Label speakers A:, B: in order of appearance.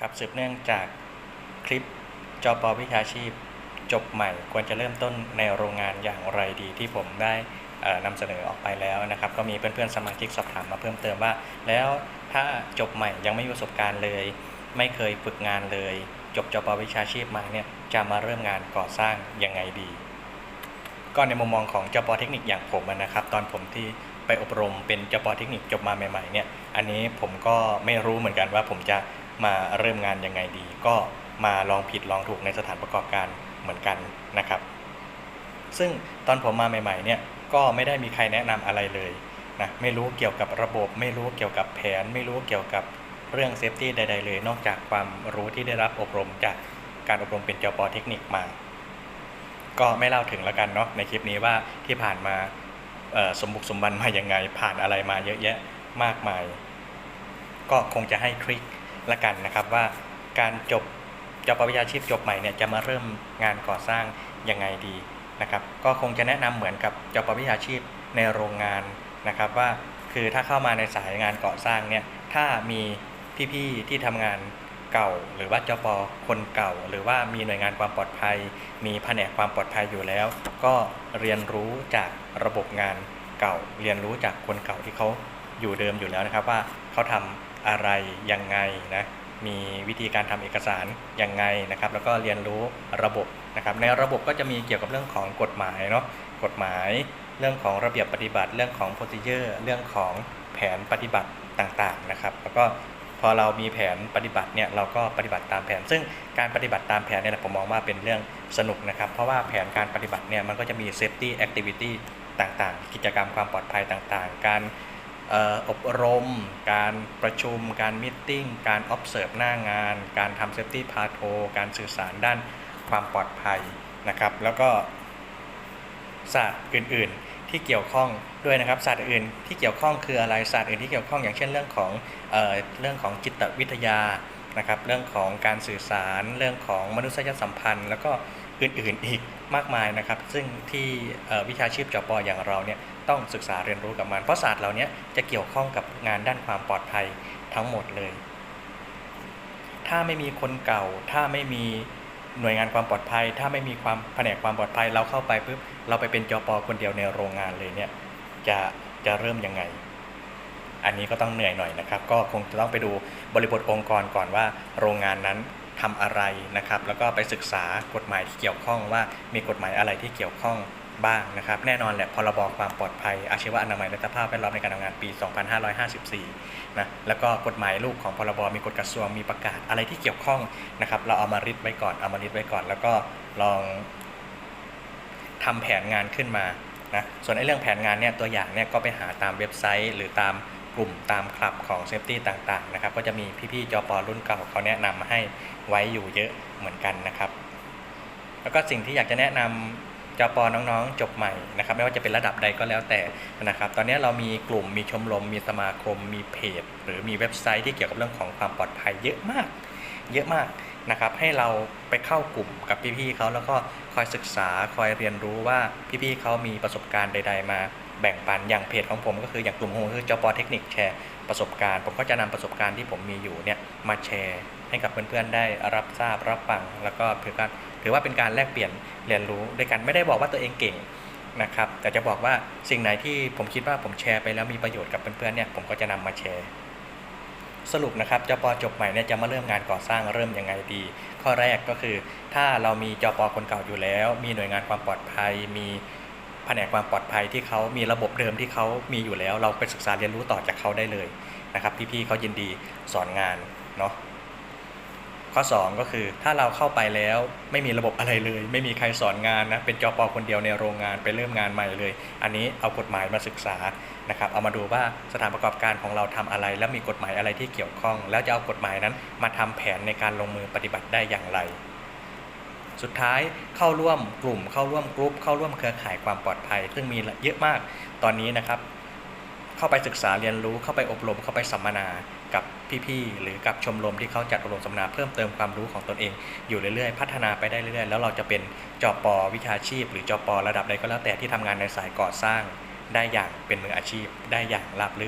A: ครับสืบเนื่องจากคลิปจอปอวิชาชีพ จบใหม่ควรจะเริ่มต้นในโรงงานอย่างไรดีที่ผมได้นำเสนอออกไปแล้วนะครับ ก็มีเพื่อนๆสมาชิกสอบถามมาเพิ่มเติมว่า แล้วถ้าจบใหม่ยังไม่มีประสบการณ์เลย ไม่เคยฝึกงานเลย จบจปวิชาชีพมาเนี่ยจะมาเริ่มงานก่อสร้างยังไงดี ก็ในมุมมองของจปเทคนิคอย่างผมนะครับ ตอนผมที่ไปอบรมเป็นจปเทคนิคจบมาใหม่ๆเนี่ยอันนี้ผมก็ไม่รู้เหมือนกันว่าผมจะ มาเริ่มงานยังไงดี ก็มาลองผิดลองถูกในสถานประกอบการเหมือนกันนะครับ ซึ่งตอนผมมาใหม่ๆเนี่ยก็ไม่ได้มีใครแนะนำอะไรเลยนะไม่รู้เกี่ยวกับระบบ ไม่รู้เกี่ยวกับแผน ไม่รู้เกี่ยวกับเรื่องเซฟตี้ใด ๆ เลย นอกจากความรู้ที่ได้รับอบรมจากการอบรมเป็นจปเทคนิคมา ก็ไม่เล่าถึงแล้วกันเนาะในคลิปนี้ว่าที่ผ่านมาสมบุกสมบันมาอยังไง ผ่านอะไรมาเยอะแยะมากมาย ก็คงจะให้ทริค ละกันนะครับว่าการจบจบปริญญาชีพจบใหม่เนี่ยจะมาเริ่มงานก่อสร้างยังไงดีนะครับ ก็คงจะแนะนำเหมือนกับจบปริญญาชีพในโรงงานนะครับว่าคือถ้าเข้ามาในสายงานก่อสร้างเนี่ยถ้ามีพี่ๆที่ทำงานเก่า หรือว่าจปคนเก่า หรือว่ามีหน่วยงานความปลอดภัย มีแผนกความปลอดภัยอยู่แล้ว ก็เรียนรู้จากระบบงานเก่า เรียนรู้จากคนเก่าที่เขาอยู่เดิมอยู่แล้วนะครับว่าเขาทำ อะไรยังไงนะมีวิธีการทำเอกสารยังไงนะครับ แล้วก็เรียนรู้ระบบนะครับ ในระบบก็จะมีเกี่ยวกับเรื่องของกฎหมายเนาะกฎหมาย เรื่องของระเบียบปฏิบัติ เรื่องของ procedure เรื่องของแผนปฏิบัติต่างๆนะครับ แล้วก็พอเรามีแผนปฏิบัติเนี่ยเราก็ปฏิบัติตามแผน ซึ่งการปฏิบัติตามแผนเนี่ยผมมองว่าเป็นเรื่องสนุกนะครับ เพราะว่าแผนการปฏิบัติเนี่ยมันก็จะมี safety activity ต่างๆ กิจกรรมความปลอดภัยต่างๆ การ อบรม การประชุม การมิทติ้งการ observe หน้างาน การทำ safety p a t r o การสื่อสารด้านความปลอดภัยนะครับ แล้วก็ศาสตร์อื่น ๆ ที่เกี่ยวข้องด้วยนะครับศาสตร์อื่นที่เกี่ยวข้องคืออะไรศาสตร์อื่นที่เกี่ยวข้องอย่างเช่นเรื่องของเออเรื่องของจิตวิทยา นะครับเรื่องของการสื่อสารเรื่องของมนุษยสัมพันธ์ แล้วก็อื่นๆอีกมากมายนะครับ ซึ่งที่วิชาชีพจปออย่างเราเนี่ยต้องศึกษาเรียนรู้กับมัน เพราะศาสตร์เหล่านี้จะเกี่ยวข้องกับงานด้านความปลอดภัยทั้งหมดเลย ถ้าไม่มีคนเก่า ถ้าไม่มีหน่วยงานความปลอดภัย ถ้าไม่มีความแผนกความปลอดภัยเราเข้าไปปุ๊บเราไปเป็นจปอคนเดียวในโรงงานเลยเนี่ยจะจะเริ่มยังไง อันนี้ก็ต้องเหนื่อยหน่อยนะครับ ก็คงจะต้องไปดูบริบทองค์กรก่อนว่า โรงงานนั้นทำอะไรนะครับ แล้วก็ไปศึกษากฎหมายที่เกี่ยวข้องว่ามีกฎหมายอะไรที่เกี่ยวข้องบ้างนะครับแน่นอนแหละพรบความปลอดภัย อาชีวะอนามัยและสภาพแวดล้อมในการทำงานปี 2554 นะแล้วก็กฎหมายลูกของพรบมีกฎกระทรวงมีประกาศอะไรที่เกี่ยวข้องนะครับ เราเอามาริดไว้ก่อนเอามาริดไว้ก่อน แล้วก็ลองทำแผนงานขึ้นมานะส่วนไอ้เรื่องแผนงานเนี่ยตัวอย่างเนี่ยก็ไปหาตามเว็บไซต์ หรือตาม กลุ่มตามคลับของเซฟตี้ต่างๆนะครับก็จะมีพี่ๆจอปรุ่นเก่าเขาแนะนำมาให้ไว้อยู่เยอะเหมือนกันนะครับ แล้วก็สิ่งที่อยากจะแนะนำจอปน้องๆ จบใหม่นะครับ ไม่ว่าจะเป็นระดับใดก็แล้วแต่นะครับ ตอนนี้เรามีกลุ่มมีชมรม มีสมาคม มีเพจ หรือมีเว็บไซต์ที่เกี่ยวกับเรื่องของความปลอดภัยเยอะมาก เยอะมากนะครับให้เราไปเข้ากลุ่มกับพี่ๆเขาแล้วก็คอยศึกษาคอยเรียนรู้ว่าพี่ๆเขามีประสบการณ์ใด ๆ มา แบ่งปันอย่างเพจของผมก็คืออย่างกลุ่มของผมคือจปเทคนิคแชร์ประสบการณ์ ผมก็จะนำประสบการณ์ที่ผมมีอยู่เนี่ยมาแชร์ให้กับเพื่อนๆได้รับทราบรับฟัง แล้วก็ถือการถือว่าเป็นการแลกเปลี่ยนเรียนรู้ด้วยกันไม่ได้บอกว่าตัวเองเก่งนะครับแต่จะบอกว่าสิ่งไหนที่ผมคิดว่าผมแชร์ไปแล้วมีประโยชน์กับเพื่อนๆเนี่ยผมก็จะนำมาแชร์ สรุปนะครับจปจบใหม่เนี่ยจะมาเริ่มงานก่อสร้างเริ่มยังไงดี ข้อแรกก็คือ ถ้าเรามีจปคนเก่าอยู่แล้ว มีหน่วยงานความปลอดภัยมี แผนกความปลอดภัยที่เขามีระบบเดิมที่เขามีอยู่แล้ว เราไปศึกษาเรียนรู้ต่อจากเขาได้เลยนะครับ พี่ๆเขายินดีสอนงานเนาะข้อ 2 ก็คือถ้าเราเข้าไปแล้วไม่มีระบบอะไรเลย ไม่มีใครสอนงานนะเป็นจปคนเดียวในโรงงานไปเริ่มงานใหม่เลย อันนี้เอากฎหมายมาศึกษานะครับเอามาดูว่าสถานประกอบการของเราทำอะไร แล้วมีกฎหมายอะไรที่เกี่ยวข้อง แล้วจะเอากฎหมายนั้นมาทำแผนในการลงมือปฏิบัติได้อย่างไร สุดท้ายเข้าร่วมกลุ่ม เข้าร่วมกลุ่มเข้าร่วมเครือข่ายความปลอดภัย ซึ่งมีเยอะมากตอนนี้นะครับ เข้าไปศึกษาเรียนรู้เข้าไปอบรมเข้าไปสัมมนากับพี่ๆหรือกับชมรมที่เขาจัดอบรมสัมมนาเพิ่มเติมความรู้ของตนเอง อยู่เรื่อยๆ พัฒนาไปได้เรื่อยๆ แล้วเราจะเป็นจปอวิชาชีพ หรือจปอระดับใดก็แล้วแต่ที่ทำงานในสายก่อสร้าง ได้อย่างเป็นมืออาชีพ ได้อย่างราบรื่น